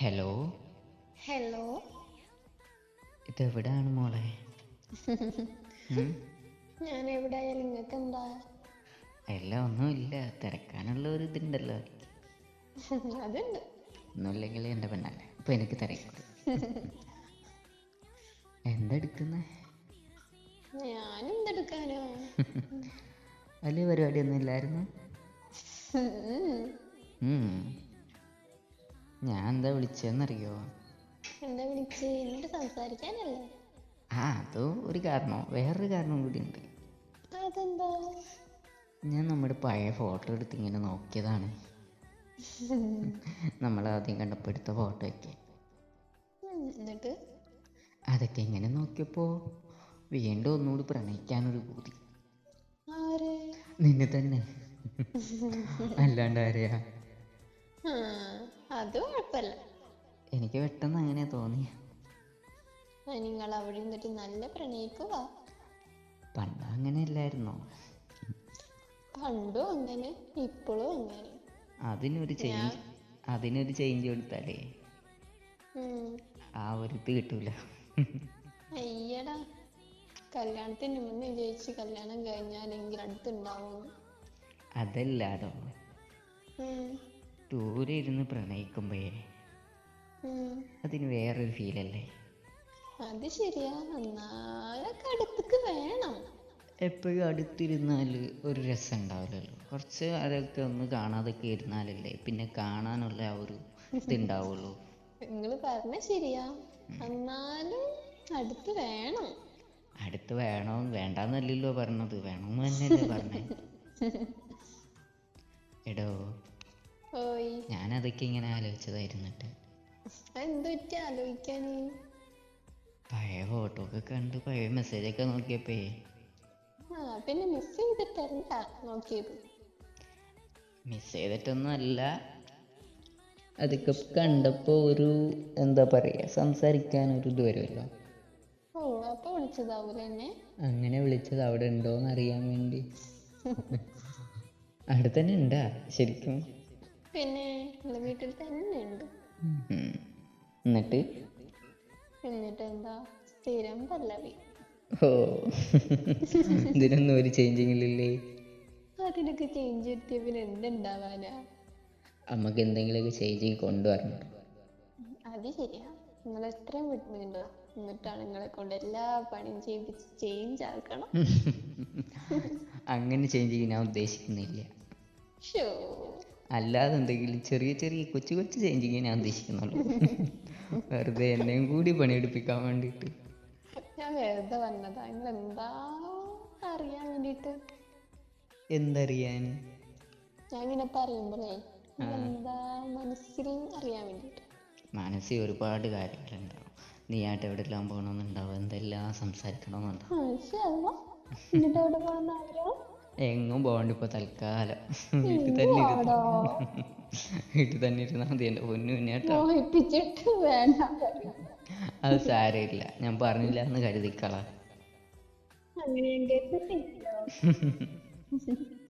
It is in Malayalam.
ഹലോ ഹലോ ഇതെവിടാണ് മോളെ? ഞാൻ എവിടെയാ നിങ്ങൾക്ക് എന്താ അല്ല ഒന്നുമില്ല. തിരക്കാനുള്ള ഒരു ഇതുണ്ടല്ലോ. അതുണ്ട്. ഒന്നുമില്ലെങ്കിൽ എന്റെ പെണ്ണല്ലേ? ഇപ്പൊ എനിക്ക് തിരക്കും എന്താ എടുക്കുന്നേ ഞാൻ എന്തെടുക്കാനോ വലിയ പരിപാടിയൊന്നും ഇല്ലായിരുന്നു. ഞാൻ എന്താ വിളിച്ചെന്നറിയോ? എന്താ വിളിച്ച്? എന്നിട്ട് സംസാരിക്കാനല്ലേ? ആ അതോ ഒരു കാരണം വേറൊരു കാരണം കൂടി ഉണ്ട് അതെന്താ? ഞാൻ നമ്മുടെ പഴയ ഫോട്ടോ എടുത്ത് ഇങ്ങനെ നോക്കിയതാണ്. നമ്മൾ ആദ്യം കണ്ടപ്പോൾ എടുത്ത ഫോട്ടോ ഒക്കെ. എന്നിട്ട്? അതൊക്കെ ഇങ്ങനെ നോക്കിയപ്പോൾ വീണ്ടും ഒന്നുകൂടി പ്രണയിക്കാനൊരു പൂതി. നിന്നെ തന്നെ. അല്ലാണ്ട് ആരെയാ? അത് കുഴപ്പമില്ല. എനിക്ക് പെട്ടെന്ന് അങ്ങനെ തോന്നി ആ, നിങ്ങൾ അവിടെ നിന്നിട്ട് നല്ല പ്രണയിക്കുക പണ്ട് അങ്ങനെ അല്ലായിരുന്നോ പണ്ടും അങ്ങനെ ഇപ്പോഴും അങ്ങനെ. അതിനൊരു ചേഞ്ച് അതിനൊരു ചേഞ്ച് കൊടുത്താലേ. ആ ഒരു ഇത് കിട്ടൂല. അയ്യടാ കല്യാണത്തിന് മുന്നേ വിജയിച്ച് കല്യാണം കഴിഞ്ഞാലെങ്കിൽ അടുത്തുണ്ടാവും അതല്ലാടോ. ഉം. ദൂരെ ഇരുന്ന് പ്രണയിക്കുമ്പോഴേ. അതിന് വേറൊരു അല്ലേ അത് ശരിയാ. എന്നാലൊക്കെ അടുത്തേക്ക് വേണം. എപ്പോഴും അടുത്തിരുന്നാൽ ഒരു രസം ഉണ്ടാവില്ലല്ലോ. കുറച്ച് അതൊക്കെ ഒന്ന് കാണാതൊക്കെ ഇരുന്നാലല്ലേ പിന്നെ കാണാനുള്ള ആ ഒരു ഇതുണ്ടാവുള്ളൂ നിങ്ങൾ പറഞ്ഞ ശരിയാ. എന്നാലും അടുത്ത് വേണം. അടുത്ത് വേണോ? വേണ്ടാന്നല്ലല്ലോ പറഞ്ഞത്. വേണമെന്ന് തന്നെയല്ലേ പറഞ്ഞേ. എടോ ഞാനതൊക്കെ ഇങ്ങനെ ആലോചിച്ചതായിരുന്നിട്ട്. ആലോചിക്കാൻ പഴയ ഫോട്ടോ ഒക്കെ കണ്ട് പഴയ മെസ്സേജൊക്കെ നോക്കിയപ്പേ. ആ പിന്നെ മിസ് ചെയ്തിട്ടല്ല നോക്കിയത്. മിസ് ചെയ്തിട്ടൊന്നും അല്ല അതൊക്കെ കണ്ടപ്പോ ഒരു എന്താ പറയാ സംസാരിക്കാൻ ഒരു ഇത് വരുമല്ലോ. അങ്ങനെ വിളിച്ചത് അവിടെ ഉണ്ടോന്ന് അറിയാൻ വേണ്ടി. അവിടെ തന്നെ ഉണ്ടാ ശരിക്കും. പിന്നെ വീട്ടിൽ തന്നെ ഉണ്ട്. ഉം. എന്നിട്ട്? എന്നിട്ട് എന്താ? സ്ഥിരം പല്ലവി. ഓ. ഇതിനൊന്നും ഒരു ചേഞ്ചിങ്ങിലില്ലേ അതിനൊക്കെ ചേഞ്ച് വരുത്തിയ പിന്നെ എന്തുണ്ടാവാനാ? നമുക്ക് എന്തെങ്കിലുമൊക്കെ ചേഞ്ചിങ് കൊണ്ടുവരണം അത് ശരിയാ. നിങ്ങൾ എത്രയും വിട്ടുന്നുണ്ടോ എന്നിട്ടാണ് നിങ്ങളെ കൊണ്ട് എല്ലാ പണിയും ചെയ്യിപ്പിച്ച് ചേഞ്ച് ആക്കണം. അങ്ങനെ ചേഞ്ചിങ് ഞാൻ ഉദ്ദേശിക്കുന്നില്ല. ഷോ അല്ലാതെ എന്തെങ്കിലും ചെറിയ ചെറിയ കൊച്ചു കൊച്ചു ചേഞ്ചിങ് ഞാൻ ഉദ്ദേശിക്കുന്നുള്ളൂ. വെറുതെ എന്നെയും കൂടി പണിയെടുപ്പിക്കാൻ വേണ്ടിയിട്ട്. ഞാൻ വെറുതെ വന്നതാ. എന്താ അറിയാൻ വേണ്ടിട്ട് എന്തറിയാൻ? ഞാൻ ഇങ്ങനെ പറയുമ്പോഴേ എന്താ മനസ്സിൽ അറിയാൻ വേണ്ടിട്ട് മനസ്സിൽ ഒരുപാട് കാര്യങ്ങളുണ്ടാവും. നീയായിട്ട് എവിടെയെല്ലാം പോകണമെന്നുണ്ടാവും എന്തെല്ലാം സംസാരിക്കണമെന്നുണ്ടാവും. എന്നിട്ട് എവിടെ പോകണമെന്ന് ആഗ്രഹം എങ്ങും പോകണ്ട ഇപ്പൊ തൽക്കാലം. വീട്ടിൽ തന്നെ ഇരുന്നു വീട്ടിൽ തന്നെ ഇരുന്നാൽ മതി എന്റെ പൊന്നു കുഞ്ഞേട്ടാ. മോഹിപ്പിച്ചിട്ട് വേണ്ട. അത് സാരമില്ല. ഞാൻ പറഞ്ഞില്ല എന്ന് കരുതിക്കളാ. അങ്ങനെ ഞാൻ കേട്ടിട്ടില്ല